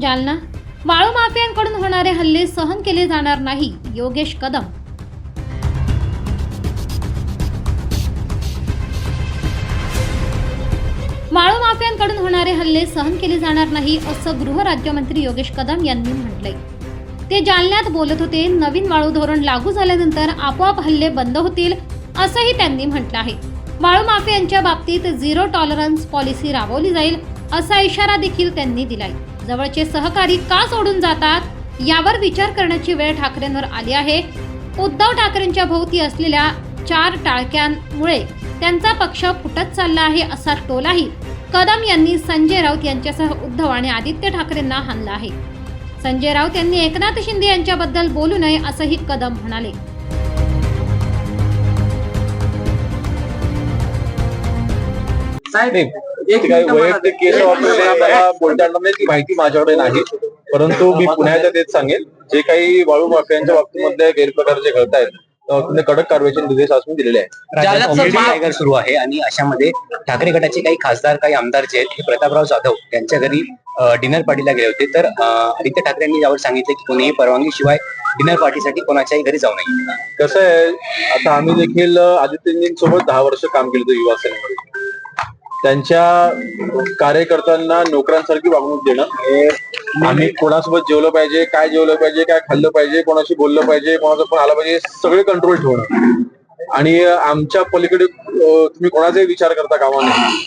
जालना. वाळू माफियांकडून होणारे हल्ले सहन केले जाणार नाही. योगेश कदम. वाळू माफियांकडून होणारे हल्ले सहन केले जाणार नाही असं गृहराज्यमंत्री योगेश कदम यांनी म्हटलंय. ते जालन्यात बोलत होते नवीन वाळू धोरण लागू झाल्यानंतर आपोआप हल्ले बंद होतील असंही त्यांनी म्हटलं आहे. वाळू माफियांच्या बाबतीत झिरो टॉलरन्स पॉलिसी राबवली जाईल असा इशारा देखील त्यांनी दिलाय. जवळचे सहकारी का सोडून जातात? यावर विचार करण्याची वेळ ठाकरेंवर आली आहे. उद्धव ठाकरेंच्या भोवती असलेल्या चार टाळक्यांमुळे त्यांचा पक्ष फुटत चालला आहे असा टोलाही कदम यांनी संजय राऊत यांच्यासह उद्धव आणि आदित्य ठाकरेंना हाणला आहे. संजय राऊत यांनी एकनाथ शिंदे यांच्याबद्दल बोलू नये असंही कदम म्हणाले. साहेब काही मला- वैयक्तिक केस वापरले बोलता येणार नाही ती माहिती माझ्याकडे नाही. परंतु मी पुण्याच्या तेच सांगेन. जे काही वाळू माफियांच्या बाबतीमध्ये गैरप्रकार जे घडत आहेत कडक कारवाईचे निर्देश आज मी दिलेले आहेत. सर- आहे आणि अशामध्ये ठाकरे गटाचे काही खासदार काही आमदार जे आहेत हे प्रतापराव जाधव यांच्या घरी डिनर पार्टीला गेले होते. तर आदित्य ठाकरे यांनी यावर सांगितले की कोणीही परवानगी शिवाय डिनर पार्टीसाठी कोणाच्याही घरी जाऊ नये. कसं आहे आता आम्ही देखील आदित्यजींसोबत दहा वर्ष काम केलं होतं युवा सेनेमध्ये. त्यांच्या कार्यकर्त्यांना नोकरांसारखी वागणूक देणं. आम्ही कोणासोबत जेवलं पाहिजे काय जेवलं पाहिजे काय खाल्लं पाहिजे कोणाशी बोललं पाहिजे कोणाचा फोन आला पाहिजे सगळे कंट्रोल ठेवणं. आणि आमच्या पलीकडे तुम्ही कोणाचाही विचार करता कामा नये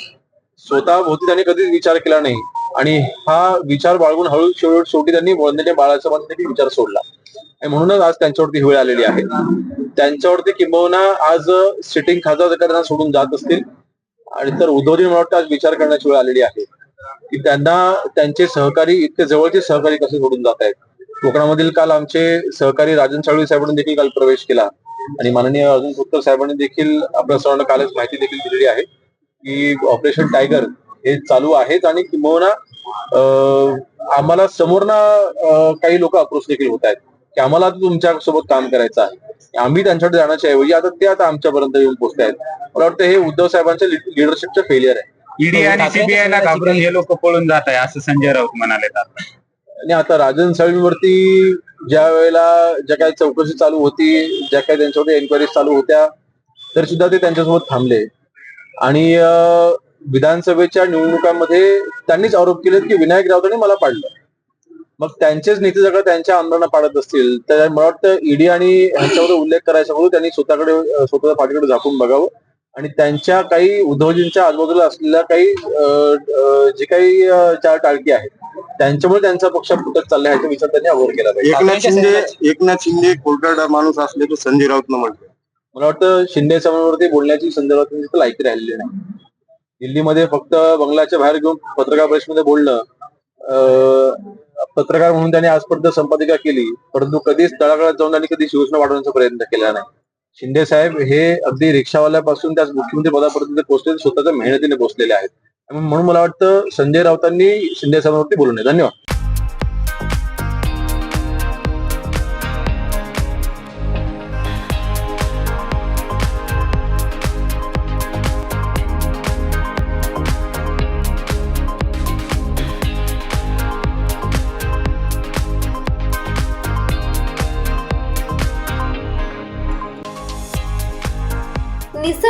स्वतः भोवती त्यांनी कधीच विचार केला नाही. आणि हा विचार बाळगून हळू शेवट शेवटी त्यांनी वंदने बाळाचा देखील विचार सोडला. आणि म्हणूनच आज त्यांच्यावरती ही वेळ आलेली आहे. त्यांच्यावरती किंबहुना आज सिटिंग खासदार सोडून जात असतील. आणि तर उद्धवजी मला वाटतं आज विचार करण्याची वेळ आलेली आहे. की त्यांना त्यांचे सहकारी इतके जवळचे सहकारी कसे सोडून जात आहेत? कोकणामधील काल आमचे सहकारी राजन साळवी साहेबांनी देखील काल प्रवेश केला. आणि माननीय अर्जुन खोतकर साहेबांनी देखील आपल्या सर्वांना कालच माहिती देखील दिलेली आहे की ऑपरेशन टायगर हे चालू आहेच आणि किंबहुना आम्हाला समोरना काही लोक अप्रोच देखील होत आहेत. की आम्हाला आता तुमच्यासोबत काम करायचं आहे. आम्ही त्यांच्याकडे जाण्याच्या ऐवजी आता ते आता आमच्यापर्यंत येऊन पोहोचत आहेत. मला वाटतं हे उद्धव साहेबांच्या लिडरशिपचं फेलियर आहे. ईडी आणि सीबीआय ला घाबरून हे लोक पळून जात आहे असं संजय राऊत म्हणाले आता. आणि आता राजन साळवीवरती ज्या वेळेला ज्या काही चौकशी चालू होती ज्या काही त्यांच्यावरती एन्क्वायरी चालू होत्या तर सुद्धा ते त्यांच्यासोबत थांबले. आणि विधानसभेच्या निवडणुकांमध्ये त्यांनीच आरोप केले की विनायक राऊतांनी मला पाडलं. मग त्यांचेच नेते जर त्यांच्या आमदारांना पाडत असतील तर मला वाटतं ईडी आणि ह्यांच्यावर उल्लेख करायचा म्हणून त्यांनी स्वतःकडे स्वतःच्या पाठीकडे झाकून बघावं. आणि त्यांच्या काही उद्धवजींच्या आजूबाजूला असलेल्या काही जे काही चार टाळकी आहेत त्यांच्यामुळे त्यांचा पक्ष फुटत चालला ह्याचा विचार त्यांनी अगोदर केला पाहिजे. एकनाथ शिंदे एकनाथ शिंदे कोलकाता माणूस असल्याचं संजय राऊतनं म्हटलं. मला वाटतं शिंदे साहेबांवरती बोलण्याची संदर्भात तिथे लायकी राहिलेली नाही. दिल्लीमध्ये फक्त बंगल्याच्या बाहेर घेऊन पत्रकार परिषदेमध्ये बोलणं अं, पत्रकार म्हणून त्यांनी आजपर्यंत संपादिका केली परंतु कधीच तळागाळात जाऊन त्यांनी कधी शिवसेना वाढवण्याचा प्रयत्न केला नाही. शिंदे साहेब हे अगदी रिक्षावाल्यापासून त्याच मुख्यमंत्री पदापर्यंत पोहोचले स्वतःच्या मेहनतीने पोहोचलेले आहेत. म्हणून मला वाटतं संजय राऊतांनी शिंदे साहेबांवरती बोलू नये. धन्यवाद.